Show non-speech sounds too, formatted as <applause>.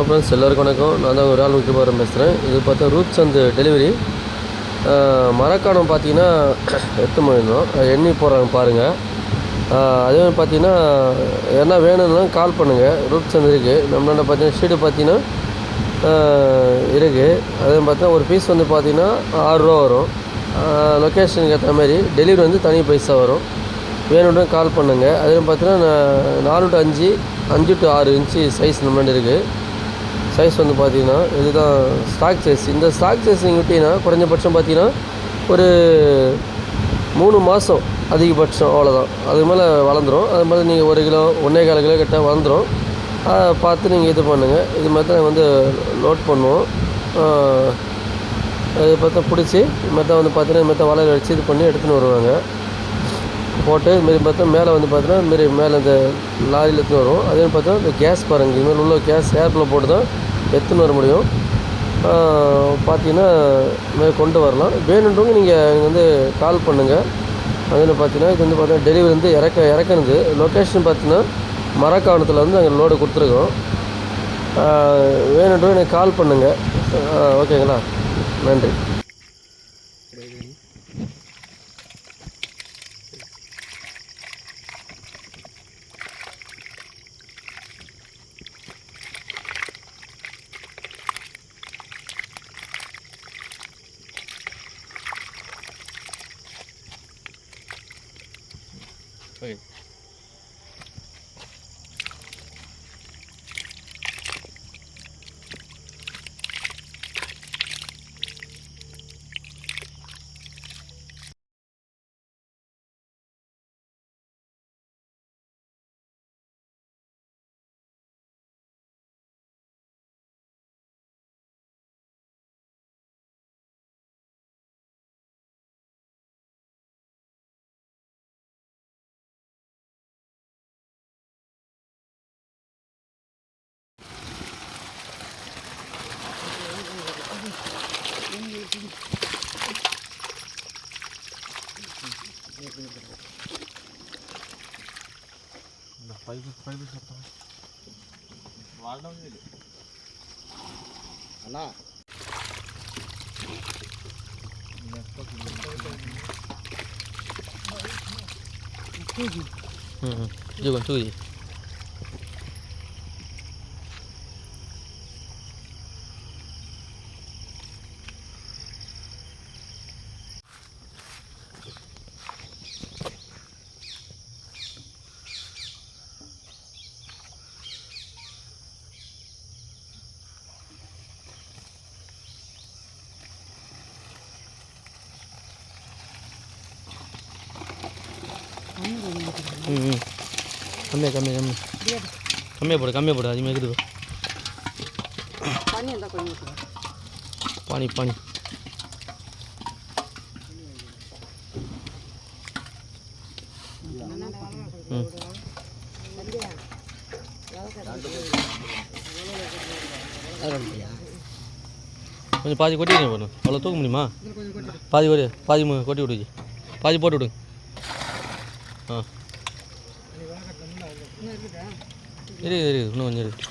Hello friends எல்லாருக்கும் வணக்கம். நான் தான் ஒரு ஆள் முக்கியபாரம் பேசுகிறேன் இது பார்த்தா ரூட் சந்து டெலிவரி. மரக்காணம் பார்த்தீங்கன்னா <coughs> எடுத்து போயிருந்தோம் எண்ணி போகிறாங்க பாருங்கள் அதே மாதிரி பார்த்தீங்கன்னா என்ன வேணும்னா கால் பண்ணுங்கள் ரூட் அண்ட் இருக்குது நம்மளாண்ட பார்த்தீங்கன்னா ஷீடு பார்த்தீங்கன்னா இருக்குது அதே பார்த்தீங்கன்னா ஒரு பீஸ் வந்து பார்த்தீங்கன்னா ஆறுரூவா வரும். லொக்கேஷனுக்கு ஏற்ற மாதிரி டெலிவரி வந்து தனி பைசா வரும். வேணும்னா கால் பண்ணுங்கள் அதே பார்த்தீங்கன்னா நான் நாலு டு அஞ்சு அஞ்சு டு ஆறு இன்ச்சு சைஸ் நம்ம இருக்குது சைஸ் வந்து பார்த்தீங்கன்னா இதுதான் ஸ்டாக் சைஸ் இந்த ஸ்டாக் சைஸ் நீங்கள் விட்டிங்கன்னா குறைஞ்சபட்சம் பார்த்தீங்கன்னா ஒரு மூணு மாதம் அதிகபட்சம் அவ்வளோதான் அதுக்கு மேலே வளர்ந்துடும் அது மாதிரி நீங்கள் ஒரு கிலோ ஒன்றே கால் கிலோ கிட்ட வளர்ந்துடும் அதை பார்த்து நீங்கள் இது பண்ணுங்கள் இது மாதிரி தான் வந்து நோட் பண்ணுவோம். இது பார்த்தா பிடிச்சி இது மாதிரி தான் வந்து பார்த்தீங்கன்னா இது மாதிரி தான் வலையில் வச்சு இது பண்ணி எடுத்துன்னு வருவாங்க. போட்டு இதுமாரி பார்த்தா மேலே வந்து பார்த்தீங்கன்னா இதுமாரி மேலே இந்த லாரியில் எடுத்துன்னு வரும் அதே மாதிரி பார்த்தா இந்த கேஸ் பாருங்கள் இதுமாதிரி உள்ள கேஸ் ஏர்பில் போட்டு தான் எடுத்துன்னு வர முடியும்? பார்த்தீங்கன்னா இதுமாதிரி கொண்டு வரலாம். வேணுன்றவங்க நீங்கள் வந்து கால் பண்ணுங்கள் அதில் பார்த்தீங்கன்னா இது வந்து பார்த்தீங்கன்னா டெலிவரி வந்து இறக்க இறக்குனது. லொக்கேஷன் பார்த்தீங்கன்னா மரக்காணத்தில் வந்து நாங்கள் லோடு கொடுத்துருக்கோம். வேணுன்றவங்க எனக்கு கால் பண்ணுங்கள் ஓகேங்களா? நன்றி. Okay పైపు పైపు చెప్తాను వాడడం లేదు అన్నా చూసి చూసి ம் கம்மியாக கம்மியாக கம்மி கம்மியாக போடு கம்மியாக போடு அதிகமாக இருக்குது. பானி பானி. ம். கொஞ்சம் பாதி கொட்டி விடுங்க பாருங்க அவ்வளோ தூக்க முடியுமா? பாதி கொடி பாதி மு- கொட்டி விடுங்க பாதி போட்டு விடுங்க. ஆ. இருக்குது இருக்குது இன்னும் கொஞ்சம் இருக்குது